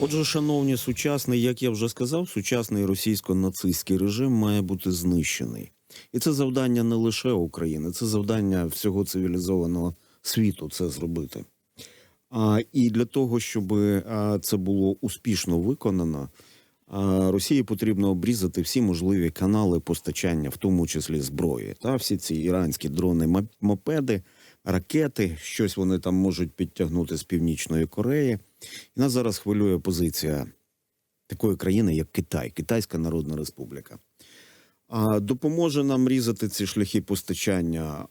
Отже, шановні, сучасний, як я вже сказав, сучасний російсько-нацистський режим має бути знищений. І це завдання не лише України, це завдання всього цивілізованого світу це зробити. А, і для того, щоб це було успішно виконано, Росії потрібно обрізати всі можливі канали постачання, в тому числі зброї. Та всі ці іранські дрони, мо- мопеди, ракети, щось вони там можуть підтягнути з Північної Кореї. І нас зараз хвилює позиція такої країни, як Китай, Китайська Народна Республіка. А, допоможе нам різати ці шляхи постачання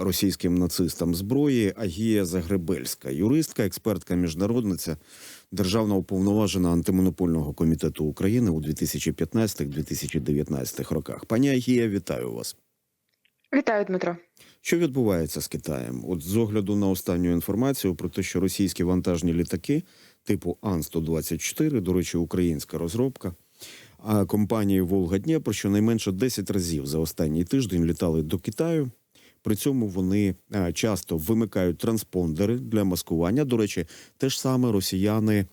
російським нацистам зброї Агія Загребельська, юристка, експертка, міжнародниця, державна уповноважена антимонопольного комітету України у 2015-2019 роках. Пані Агія, вітаю вас. Вітаю, Дмитро. Що відбувається з Китаєм? От з огляду на останню інформацію про те, що російські вантажні літаки типу Ан-124, до речі, українська розробка, а компанії Волга Дніпро щонайменше 10 разів за останній тиждень літали до Китаю. При цьому вони часто вимикають транспондери для маскування. До речі, те ж саме росіяни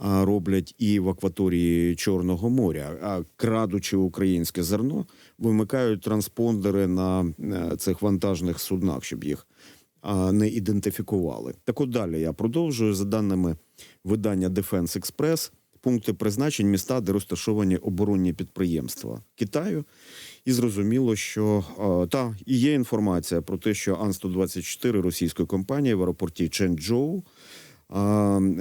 роблять і в акваторії Чорного моря, крадучи українське зерно, вимикають транспондери на е, цих вантажних суднах, щоб їх не ідентифікували. Так от далі я продовжую за даними видання Defense Express, пункти призначень міста, де розташовані оборонні підприємства Китаю. І зрозуміло, що е, та і є інформація про те, що Ан-124 російської компанії в аеропорті Ченчжоу а,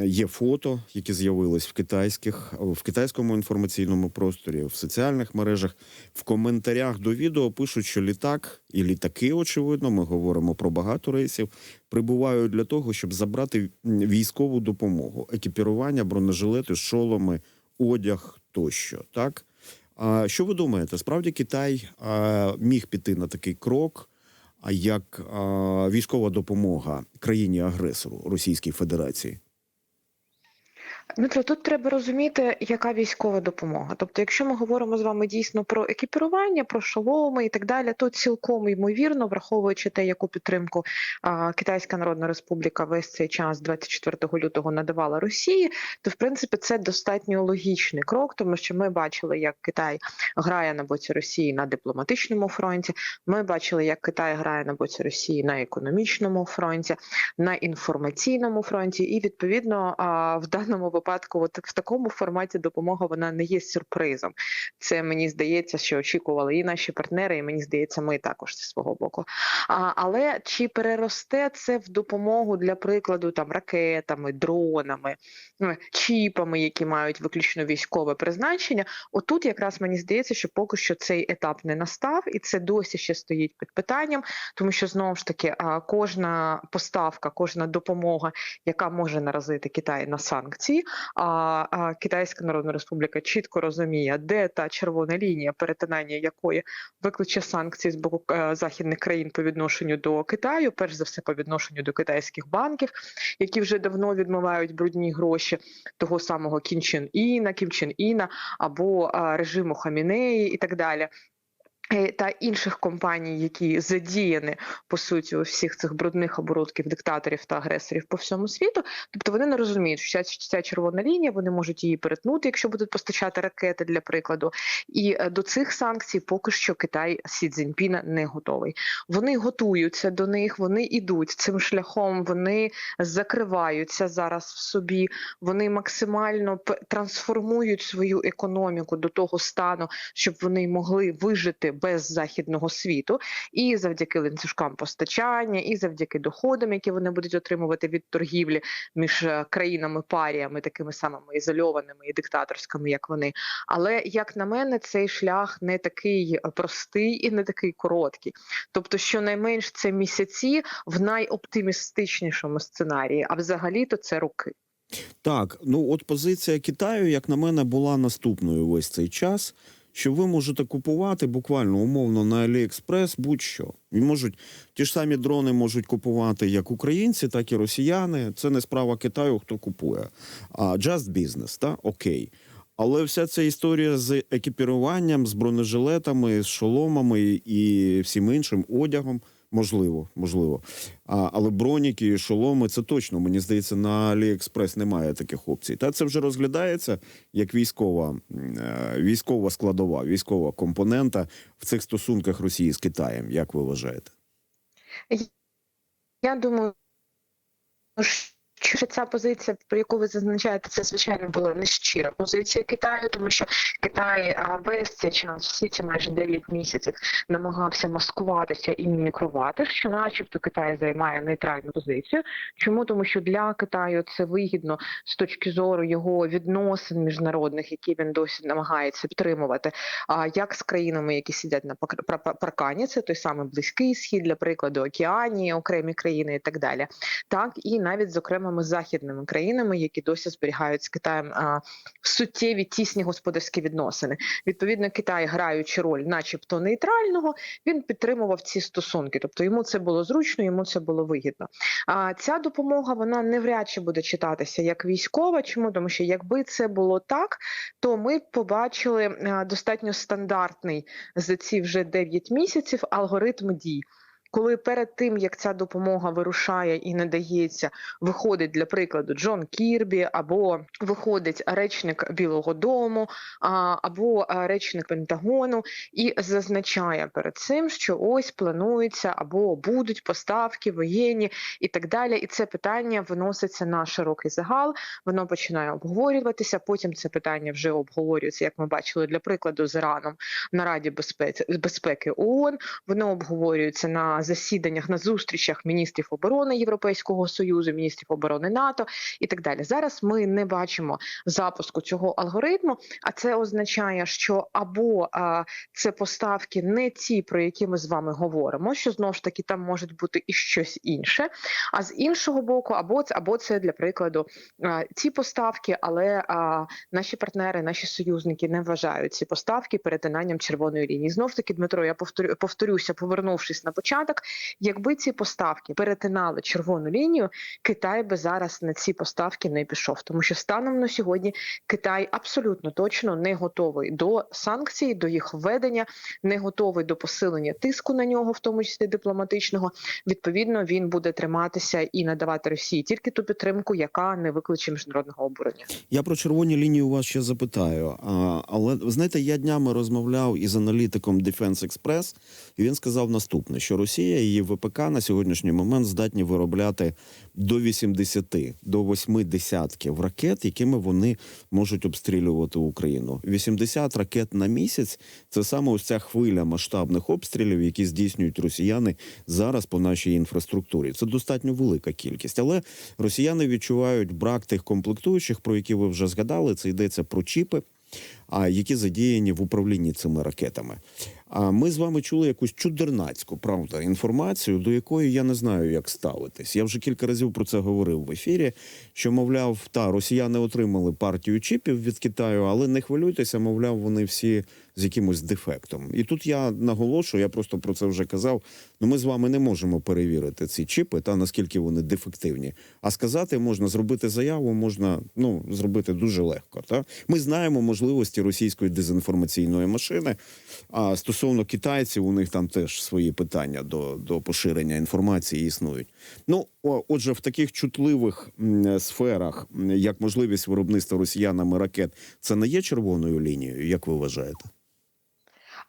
Є фото, які з'явились в китайських в китайському інформаційному просторі, в соціальних мережах. В коментарях до відео пишуть, що літак і літаки, очевидно, ми говоримо про багато рейсів, прибувають для того, щоб забрати військову допомогу, екіпірування, бронежилети, шоломи, одяг тощо. Так а що ви думаєте? Справді Китай міг піти на такий крок? Як військова допомога країні агресору Російській Федерації? Дмитро, тут треба розуміти, яка військова допомога. Тобто, якщо ми говоримо з вами дійсно про екіпірування, про шоломи і так далі, то цілком ймовірно, враховуючи те, яку підтримку а, Китайська Народна Республіка весь цей час, 24 лютого, надавала Росії, то в принципі це достатньо логічний крок, тому що ми бачили, як Китай грає на боці Росії на дипломатичному фронті. Ми бачили, як Китай грає на боці Росії на економічному фронті, на інформаційному фронті, і відповідно а, в даному випадку, от в такому форматі допомога вона не є сюрпризом. Це мені здається, що очікували і наші партнери, і мені здається, ми також зі свого боку. А, але чи переросте це в допомогу для прикладу там ракетами, дронами, ну, чіпами, які мають виключно військове призначення? Отут якраз мені здається, що поки що цей етап не настав, і це досі ще стоїть під питанням, тому що знову ж таки кожна поставка, кожна допомога, яка може наразити Китай на санкції, а, а Китайська Народна Республіка чітко розуміє, де та червона лінія, перетинання якої викличе санкції з боку е, західних країн по відношенню до Китаю, перш за все по відношенню до китайських банків, які вже давно відмивають брудні гроші того самого Кім Чен Іна, Кім Чен Іна або а, режиму Хамінеї і так далі. Е, Та інших компаній, які задіяні по суті у всіх цих брудних оборудків диктаторів та агресорів по всьому світу. Тобто вони не розуміють, що ця, ця червона лінія, вони можуть її перетнути, якщо будуть постачати ракети для прикладу. І е, до цих санкцій поки що Китай Сі Цзіньпіна не готовий. Вони готуються до них, вони йдуть цим шляхом, вони закриваються зараз в собі. Вони максимально трансформують свою економіку до того стану, щоб вони могли вижити без західного світу, і завдяки ланцюжкам постачання, і завдяки доходам, які вони будуть отримувати від торгівлі між е, країнами паріями, такими самими ізольованими і диктаторськими, як вони. Але як на мене, цей шлях не такий е, простий і не такий короткий. Тобто, щонайменш це місяці в найоптимістичнішому сценарії, а взагалі-то це роки. Так, ну от позиція Китаю, як на мене, була наступною весь цей час. Що ви можете купувати буквально умовно на Аліекспрес будь-що. І можуть ті ж самі дрони можуть купувати як українці, так і росіяни. Це не справа Китаю, хто купує. А just business, та окей. Але вся ця історія з екіпіруванням, з бронежилетами, з шоломами і всім іншим одягом Можливо, можливо. А, але броніки шоломи це точно. Мені здається, на Аліекспрес немає таких опцій. Та це вже розглядається як військова, е, військова складова, військова компонента в цих стосунках Росії з Китаєм. Як ви вважаєте? Я думаю, що ця позиція, про яку ви зазначаєте, це звичайно була нещира позиція Китаю, тому що Китай весь цей час, всі ці майже 9 місяців, намагався маскуватися і мімікрувати, що, начебто, Китай займає нейтральну позицію. Чому? Тому, що для Китаю це вигідно з точки зору його відносин міжнародних, які він досі намагається підтримувати, а як з країнами, які сидять на паркані, це той самий близький схід, для прикладу, Океанії, окремі країни і так далі, так і навіть з окремими західними країнами, які досі зберігають з Китаєм суттєві тісні господарські відносини. Відповідно, Китай, граючи роль, начебто нейтрального, він підтримував ці стосунки. Тобто йому це було зручно, йому це було вигідно. А ця допомога вона не вряд чи буде читатися як військова. Чому тому, що якби це було так, то ми побачили достатньо стандартний за ці вже 9 місяців алгоритм дій. Коли перед тим як ця допомога вирушає і надається, виходить для прикладу Джон Кірбі, або виходить речник Білого Дому, або речник Пентагону, і зазначає перед цим, що ось планується або будуть поставки воєнні і так далі. І це питання виноситься на широкий загал. Воно починає обговорюватися. Потім це питання вже обговорюється, як ми бачили для прикладу з Іраном на Раді безпеки ООН. Воно обговорюється на засіданнях, на зустрічах міністрів оборони Європейського союзу, міністрів оборони НАТО і так далі. Зараз ми не бачимо запуску цього алгоритму, а це означає, що або а, це поставки не ті, про які ми з вами говоримо, що знову ж таки там можуть бути і щось інше. А з іншого боку, або це або це для прикладу а, ті поставки, але а, наші партнери, наші союзники не вважають ці поставки перетинанням червоної лінії. Знов таки, Дмитро, я повторю, повторюся, повернувшись на початок, якби ці поставки перетинали червону лінію, Китай би зараз на ці поставки не пішов, тому що станом на сьогодні Китай абсолютно точно не готовий до санкцій, до їх введення, не готовий до посилення тиску на нього, в тому числі дипломатичного. Відповідно, він буде триматися і надавати Росії тільки ту підтримку, яка не викличе міжнародного обурення. Я про червоні лінії у вас ще запитаю. А, але знаєте, я днями розмовляв із аналітиком Defense Express, і він сказав наступне: що Росія і її ВПК на сьогоднішній момент здатні виробляти до 80, до 8 десятків ракет, якими вони можуть обстрілювати Україну. 80 ракет на місяць це саме ось ця хвиля масштабних обстрілів, які здійснюють росіяни зараз по нашій інфраструктурі. Це достатньо велика кількість, але росіяни відчувають брак тих комплектуючих, про які ви вже згадали. Це йдеться про чіпи, які задіяні в управлінні цими ракетами. А ми з вами чули якусь чудернацьку правда інформацію, до якої я не знаю, як ставитись. Я вже кілька разів про це говорив в ефірі. Що мовляв, та росіяни отримали партію чіпів від Китаю, але не хвилюйтеся, мовляв, вони всі з якимось дефектом. І тут я наголошую, я просто про це вже казав. Ну ми з вами не можемо перевірити ці чіпи та наскільки вони дефективні. А сказати можна зробити заяву, можна ну зробити дуже легко. Та ми знаємо можливості російської дезінформаційної машини. А стосовно китайців, у них там теж свої питання до, до поширення інформації існують. Ну отже, в таких чутливих сферах, як можливість виробництва росіянами ракет, це не є червоною лінією, як ви вважаєте?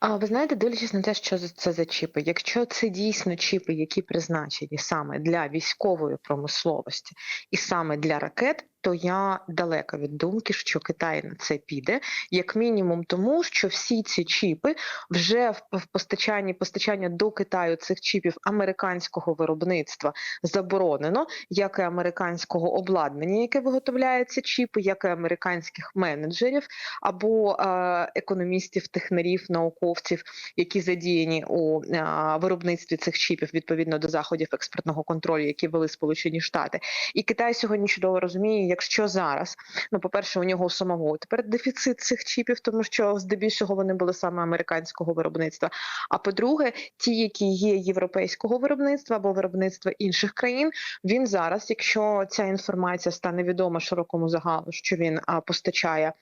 А ви знаєте, дивлячись на те, що це за чіпи, якщо це дійсно чіпи, які призначені саме для військової промисловості і саме для ракет, то я далека від думки, що Китай на це піде, як мінімум, тому що всі ці чіпи вже в постачанні постачання до Китаю цих чіпів американського виробництва заборонено, як і американського обладнання, яке виготовляє ці чіпи, як і американських менеджерів або е, економістів, технарів, науковців, які задіяні у е, виробництві цих чіпів відповідно до заходів експортного контролю, які вели Сполучені Штати. І Китай сьогодні чудово розуміє, якщо зараз, ну по-перше, у нього у самого тепер дефіцит цих чіпів, тому що здебільшого вони були саме американського виробництва. А по-друге, ті, які є європейського виробництва або виробництва інших країн, він зараз, якщо ця інформація стане відома широкому загалу, що він постачає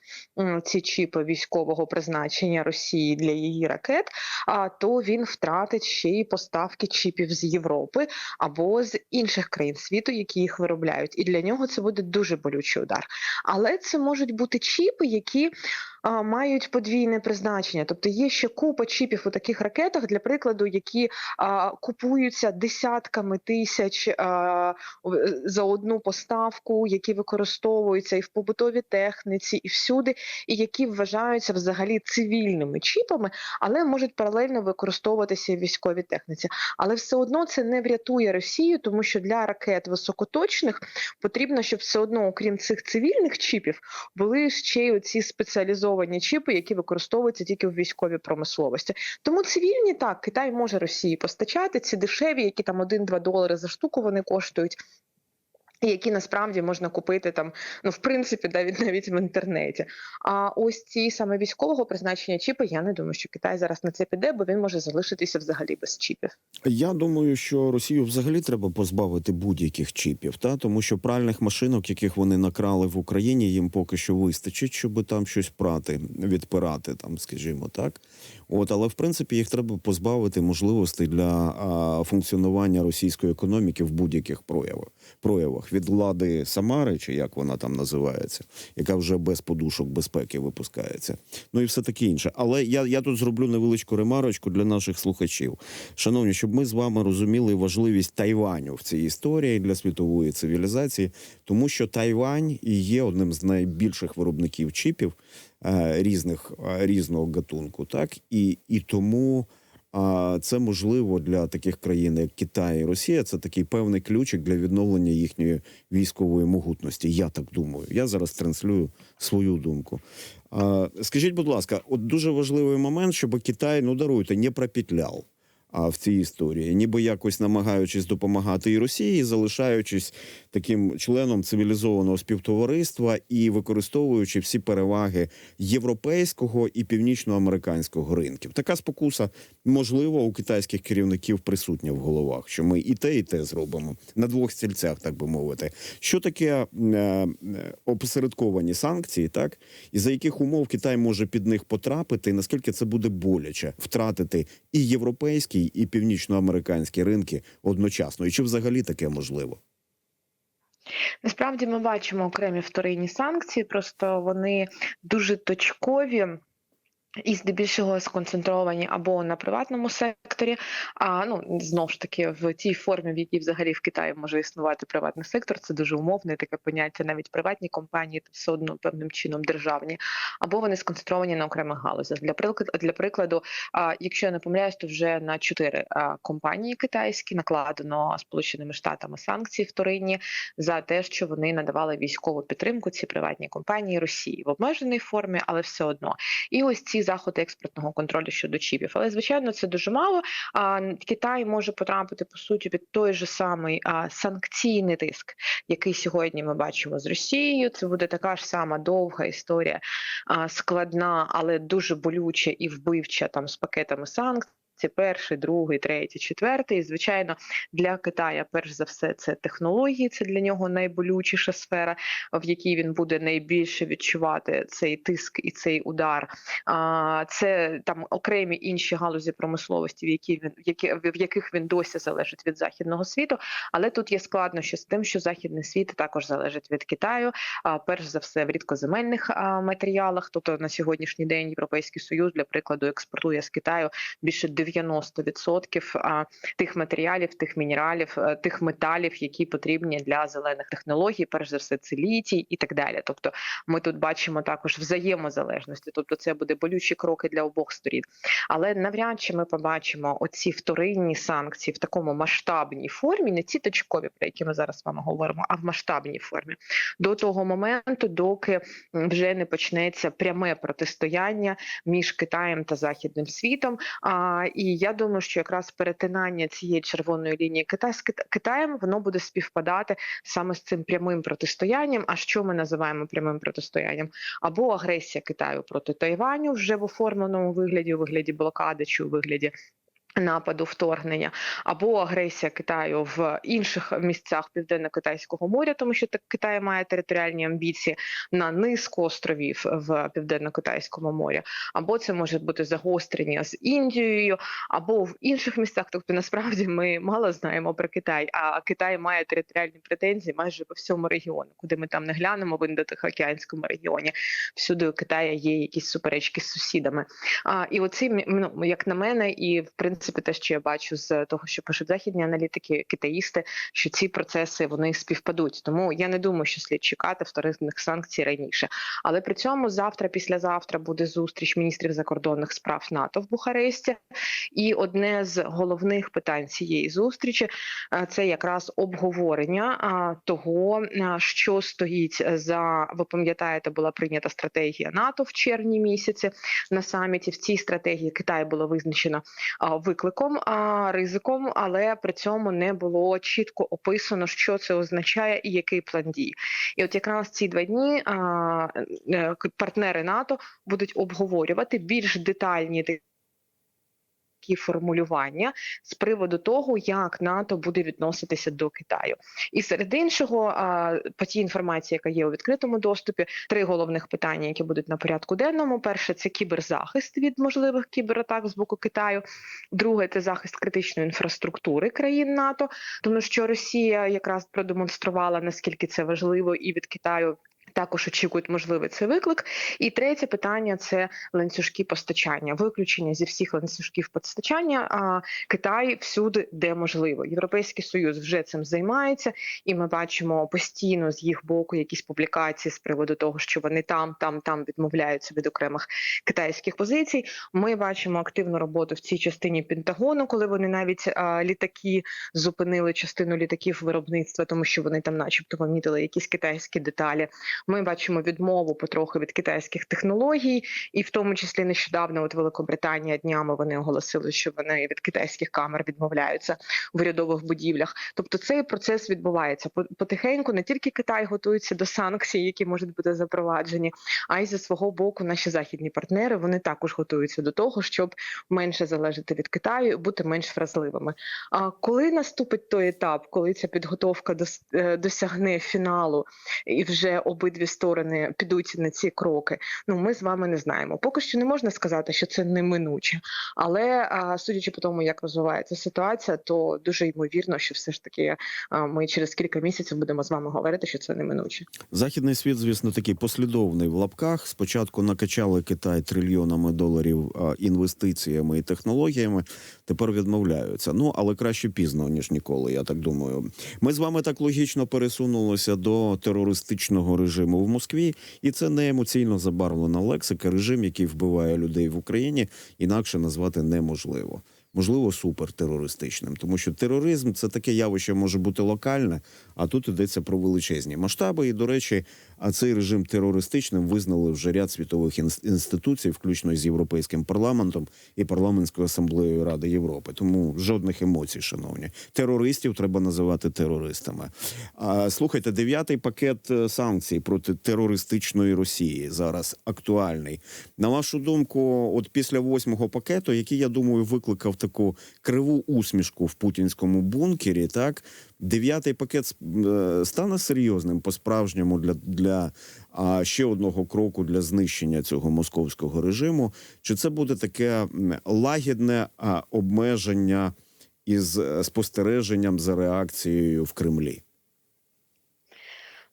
ці чіпи військового призначення Росії для її ракет, а то він втратить ще й поставки чіпів з Європи або з інших країн світу, які їх виробляють, і для нього це буде дуже болючий удар. Але це можуть бути чіпи, які мають подвійне призначення. Тобто є ще купа чіпів у таких ракетах, для прикладу, які купуються десятками тисяч за одну поставку, які використовуються і в побутовій техніці, і всюди, і які вважаються взагалі цивільними чіпами, але можуть паралельно використовуватися і в військовій техніці. Але все одно це не врятує Росію, тому що для ракет високоточних потрібно, щоб все одно, окрім цих цивільних чіпів, були ще й оці спеціалізовані чіпи, які використовуються тільки в військовій промисловості. Тому цивільні так Китай може Росії постачати ці дешеві, які там 1-2 долари за штуку вони коштують. Які насправді можна купити там, ну в принципі, навіть навіть в інтернеті. А ось ці саме військового призначення чіпи, я не думаю, що Китай зараз на це піде, бо він може залишитися взагалі без чіпів. Я думаю, що Росію взагалі треба позбавити будь-яких чіпів, та тому що пральних машинок, яких вони накрали в Україні, їм поки що вистачить, щоб там щось прати, відпирати, там, скажімо так. От, але в принципі їх треба позбавити можливостей для а, функціонування російської економіки в будь-яких проявах. проявах від влади Самари, чи як вона там називається, яка вже без подушок безпеки випускається. Ну і все таке інше. Але я, я тут зроблю невеличку ремарочку для наших слухачів. Шановні, щоб ми з вами розуміли важливість Тайваню в цій історії для світової цивілізації, тому що Тайвань і є одним з найбільших виробників чіпів е, різних е, різного гатунку, так і, і тому. А це можливо для таких країн, як Китай і Росія. Це такий певний ключик для відновлення їхньої військової могутності. Я так думаю. Я зараз транслюю свою думку. А, скажіть, будь ласка, от дуже важливий момент, щоб Китай, ну даруйте, не пропетляв а, в цій історії, ніби якось намагаючись допомагати і Росії, залишаючись таким членом цивілізованого співтовариства і використовуючи всі переваги європейського і північноамериканського ринків. Така спокуса, можливо, у китайських керівників присутня в головах, що ми і те, і те зробимо на двох стільцях, так би мовити. Що таке е, е, опосередковані санкції, так і за яких умов Китай може під них потрапити, і наскільки це буде боляче втратити і європейський, і північноамериканські ринки одночасно, і чи взагалі таке можливо? Насправді ми бачимо окремі вторинні санкції, просто вони дуже точкові. І здебільшого сконцентровані або на приватному секторі, а ну знов ж таки в тій формі, в якій взагалі в Китаї може існувати приватний сектор, це дуже умовне таке поняття. Навіть приватні компанії все одно певним чином державні, або вони сконцентровані на окремих галузях. Для прикладу, для прикладу, якщо я не помиляюсь, то вже на чотири компанії китайські накладено сполученими штатами санкції вторинні за те, що вони надавали військову підтримку ці приватні компанії Росії в обмеженій формі, але все одно. І ось ці заходи експортного контролю щодо чіпів. Але звичайно, це дуже мало. А Китай може потрапити по суті під той же самий а, санкційний тиск, який сьогодні ми бачимо з Росією. Це буде така ж сама довга історія, а, складна, але дуже болюча і вбивча там з пакетами санкцій. Це перший, другий, третій, четвертий. І, звичайно, для Китая, перш за все, це технології. Це для нього найболючіша сфера, в якій він буде найбільше відчувати цей тиск і цей удар. А це там окремі інші галузі промисловості, в які він які в яких він досі залежить від західного світу. Але тут є складнощі з тим, що західний світ також залежить від Китаю. А перш за все в рідкоземельних матеріалах. Тобто на сьогоднішній день Європейський Союз, для прикладу, експортує з Китаю більше 90% тих матеріалів, тих мінералів, е, тих металів, які потрібні для зелених технологій. Перш за все, це літій і так далі. Тобто, ми тут бачимо також взаємозалежності, тобто це буде болючі кроки для обох сторін. Але навряд чи ми побачимо оці вторинні санкції в такому масштабній формі, не ці точкові, про які ми зараз з вами говоримо, а в масштабній формі до того моменту, доки вже не почнеться пряме протистояння між Китаєм та Західним світом. А, і я думаю, що якраз перетинання цієї червоної лінії Китай з Китаєм воно буде співпадати саме з цим прямим протистоянням. А що ми називаємо прямим протистоянням? Або агресія Китаю проти Тайваню вже в оформленому вигляді, у вигляді блокади чи у вигляді. Нападу вторгнення або агресія Китаю в інших місцях південно-китайського моря, тому що так Китай має територіальні амбіції на низку островів в південно-китайському морі, або це може бути загострення з Індією, або в інших місцях. Тобто, насправді ми мало знаємо про Китай, а Китай має територіальні претензії майже по всьому регіону, куди ми там не глянемо в індотихоокеанському регіоні. Всюди у Китаю є якісь суперечки з сусідами. А, і оці ну, як на мене, і в принципі, те, що я бачу з того, що пишуть західні аналітики, китаїсти, що ці процеси вони співпадуть. Тому я не думаю, що слід чекати вторинних санкцій раніше. Але при цьому завтра, післязавтра буде зустріч міністрів закордонних справ НАТО в Бухаресті. І одне з головних питань цієї зустрічі е, це якраз обговорення того, що стоїть за ви пам'ятаєте, була прийнята стратегія НАТО в червні місяці на саміті. В цій стратегії Китай було визначено а, викликом, а, ризиком, але при цьому не було чітко описано, що це означає і який план дій. І от якраз ці два дні е, партнери НАТО будуть обговорювати більш детальні такі формулювання з приводу того, як НАТО буде відноситися до Китаю. І серед іншого, по тій інформації, яка є у відкритому доступі, три головних питання, які будуть на порядку денному. Перше це кіберзахист від можливих кібератак з боку Китаю. Друге це захист критичної інфраструктури країн НАТО, тому що Росія якраз продемонструвала наскільки це важливо, і від Китаю. Також очікують можливий цей виклик. І третє питання це ланцюжки постачання, виключення зі всіх ланцюжків постачання. А Китай всюди, де можливо. Європейський союз вже цим займається, і ми бачимо постійно з їх боку якісь публікації з приводу того, що вони там, там, там відмовляються від окремих китайських позицій. Ми бачимо активну роботу в цій частині Пентагону, коли вони навіть а, літаки зупинили частину літаків виробництва, тому що вони там, начебто, помітили якісь китайські деталі. Ми бачимо відмову потрохи від китайських технологій, і в тому числі нещодавно, от Великобританія днями вони оголосили, що вони від китайських камер відмовляються в урядових будівлях. Тобто цей процес відбувається потихеньку. Не тільки Китай готується до санкцій, які можуть бути запроваджені, а й зі свого боку наші західні партнери вони також готуються до того, щоб менше залежати від Китаю, і бути менш вразливими. А коли наступить той етап, коли ця підготовка е, досягне фіналу, і вже обидві сторони підуть на ці кроки. Ну ми з вами не знаємо. Поки що не можна сказати, що це неминуче, але судячи по тому, як розвивається ситуація, то дуже ймовірно, що все ж таки ми через кілька місяців будемо з вами говорити, що це неминуче. Західний світ, звісно, такий послідовний в лапках. Спочатку накачали Китай трильйонами доларів інвестиціями і технологіями. Тепер відмовляються. Ну але краще пізно ніж ніколи. Я так думаю. Ми з вами так логічно пересунулися до терористичного режиму в Москві, і це не емоційно забарвлена лексика. Режим, який вбиває людей в Україні, інакше назвати неможливо. Можливо, супертерористичним, тому що тероризм це таке явище може бути локальне, а тут йдеться про величезні масштаби. І, до речі, а цей режим терористичним визнали вже ряд світових інс- інституцій, включно з європейським парламентом і парламентською асамблеєю Ради Європи. Тому жодних емоцій, шановні. Терористів треба називати терористами. А слухайте, дев'ятий пакет е, санкцій проти терористичної Росії зараз актуальний. На вашу думку, от після восьмого пакету, який я думаю викликав таку криву усмішку в путінському бункері, так дев'ятий пакет е, стане серйозним по-справжньому для, для а, ще одного кроку для знищення цього московського режиму. Чи це буде таке лагідне обмеження із е, спостереженням за реакцією в Кремлі?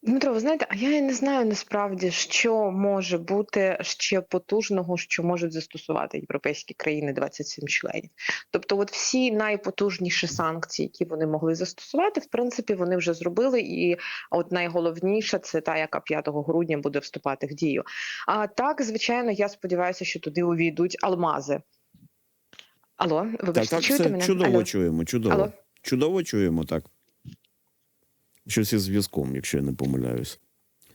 Дмитро, ви знаєте, а я і не знаю насправді, що може бути ще потужного, що можуть застосувати європейські країни 27 членів. Тобто, от всі найпотужніші санкції, які вони могли застосувати, в принципі, вони вже зробили. І от найголовніша це та, яка 5 грудня буде вступати в дію. А так, звичайно, я сподіваюся, що туди увійдуть алмази. Алло, вибачте, так, чуєте мене? чудово Алло. чуємо, чудово. Алло. Чудово чуємо, так. Щось із зв'язком, якщо я не помиляюсь.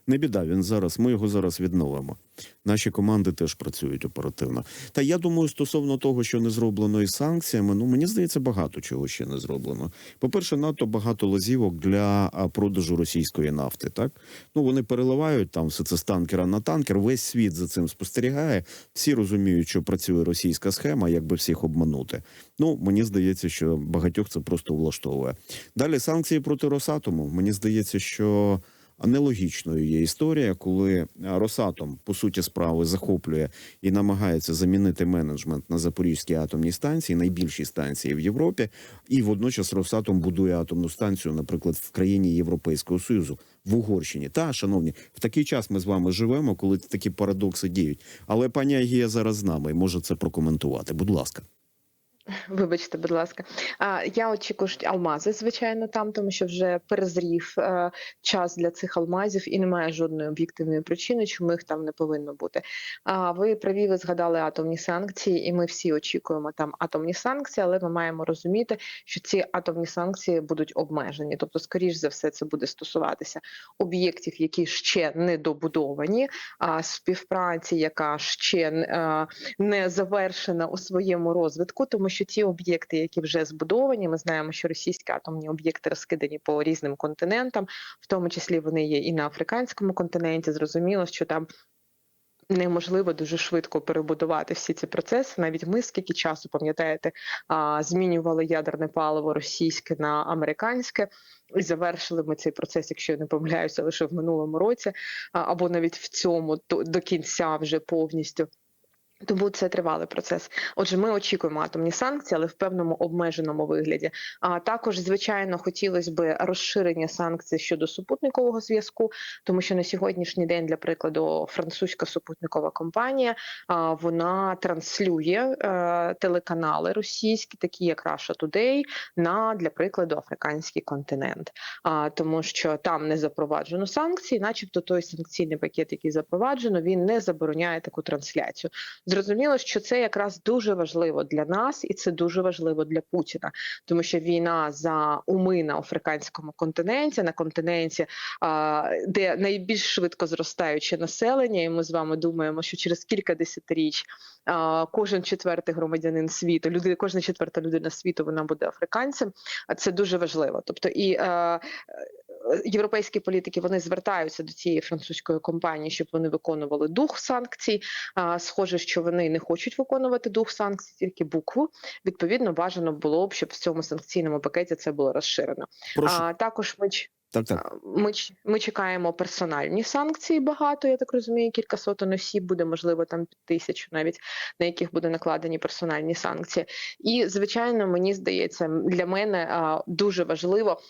Не біда, він зараз. Ми його зараз відновимо. Наші команди теж працюють оперативно. Та я думаю, стосовно того, що не зроблено із санкціями, ну мені здається, багато чого ще не зроблено. По-перше, надто багато лазівок для продажу російської нафти. Так ну вони переливають там все це з танкера на танкер. Весь світ за цим спостерігає. Всі розуміють, що працює російська схема, як би всіх обманути. Ну мені здається, що багатьох це просто влаштовує. Далі санкції проти Росатому. Мені здається, що нелогічною є історія, коли Росатом по суті справи захоплює і намагається замінити менеджмент на Запорізькій атомній станції, найбільшій станції в Європі, і водночас Росатом будує атомну станцію, наприклад, в країні Європейського Союзу в Угорщині. Та, шановні, в такий час ми з вами живемо, коли такі парадокси діють. Але пані Агія зараз з нами і може це прокоментувати. Будь ласка. Вибачте, будь ласка. Я очікую алмази, звичайно, там, тому що вже перезрів е, час для цих алмазів і немає жодної об'єктивної причини, чому їх там не повинно бути. А ви праві, ви згадали атомні санкції, і ми всі очікуємо там атомні санкції, але ми маємо розуміти, що ці атомні санкції будуть обмежені. Тобто, скоріш за все, це буде стосуватися об'єктів, які ще не добудовані, а співпраці, яка ще е, не завершена у своєму розвитку, тому що ті об'єкти, які вже збудовані, ми знаємо, що російські атомні об'єкти розкидані по різним континентам, в тому числі вони є і на африканському континенті. Зрозуміло, що там. Неможливо дуже швидко перебудувати всі ці процеси. Навіть ми скільки часу пам'ятаєте, змінювали ядерне паливо російське на американське, і завершили ми цей процес, якщо я не помиляюся, лише в минулому році, або навіть в цьому до кінця вже повністю. Тому це тривалий процес. Отже, ми очікуємо атомні санкції, але в певному обмеженому вигляді. А також, звичайно, хотілося б розширення санкцій щодо супутникового зв'язку, тому що на сьогоднішній день, для прикладу, французька супутникова компанія а, вона транслює е, телеканали російські, такі як Russia Today, на для прикладу африканський континент. А тому, що там не запроваджено санкції, начебто той санкційний пакет, який запроваджено, він не забороняє таку трансляцію. Зрозуміло, що це якраз дуже важливо для нас, і це дуже важливо для Путіна, тому що війна за уми на африканському континенті, на континенті, де найбільш швидко зростаюче населення, і ми з вами думаємо, що через кілька десятиріч кожен четвертий громадянин світу, люди, кожна четверта людина світу, вона буде африканцем. А це дуже важливо. Тобто і європейські політики вони звертаються до цієї французької компанії, щоб вони виконували дух санкцій. А, Схоже, що вони не хочуть виконувати дух санкцій, тільки букву. Відповідно, бажано було б, щоб в цьому санкційному пакеті це було розширено. Прошу. А також ми Так, так. ми, ми чекаємо персональні санкції. Багато я так розумію, кілька сотень осіб буде, можливо, там тисячу, навіть на яких буде накладені персональні санкції. І звичайно, мені здається, для мене а, дуже важливо.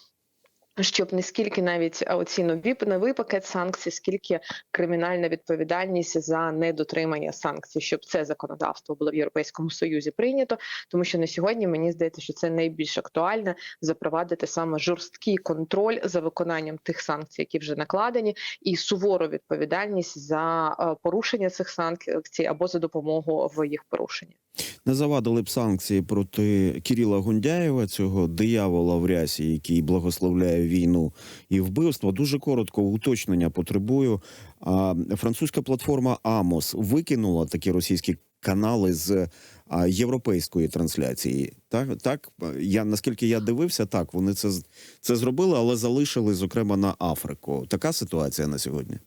Щоб не скільки навіть оці нові новий пакет санкцій, скільки кримінальна відповідальність за недотримання санкцій, щоб це законодавство було в Європейському Союзі прийнято, тому що на сьогодні мені здається, що це найбільш актуально запровадити саме жорсткий контроль за виконанням тих санкцій, які вже накладені, і сувору відповідальність за порушення цих санкцій або за допомогу в їх порушенні. Не завадили б санкції проти Кіріла Гундяєва, цього диявола в рясі, який благословляє війну і вбивство. Дуже коротко уточнення потребую. А, французька платформа Амос викинула такі російські канали з європейської трансляції. Так, так я наскільки я дивився, так вони це це зробили, але залишили зокрема на Африку. Така ситуація на сьогодні.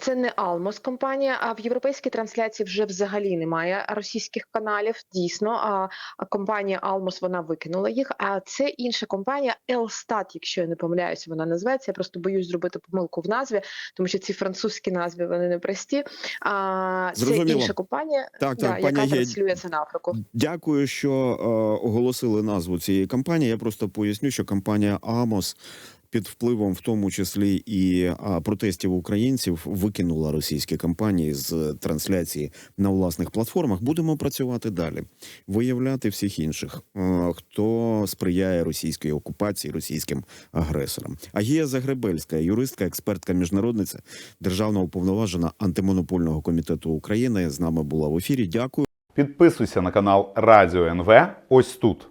Це не Алмос компанія. А в європейській трансляції вже взагалі немає російських каналів. Дійсно, а, компанія Алмос вона викинула їх. А це інша компанія Елстат, якщо я не помиляюся, вона називається. Я просто боюсь зробити помилку в назві, тому що ці французькі назви вони не прості. А це Зрозуміло. інша компанія, Так, да, так, яка транслює це на Африку. Дякую, що е, оголосили назву цієї кампанії. Я просто поясню, що компанія Амос під впливом, в тому числі і протестів українців, викинула російські компанії з трансляції на власних платформах. Будемо працювати далі, виявляти всіх інших, е, хто сприяє російській окупації, російським агресорам. Агія Загребельська, юристка, експертка, міжнародниця, державна уповноважена антимонопольного комітету України, з нами була в ефірі. Дякую. Підписуйся на канал Радіо НВ ось тут.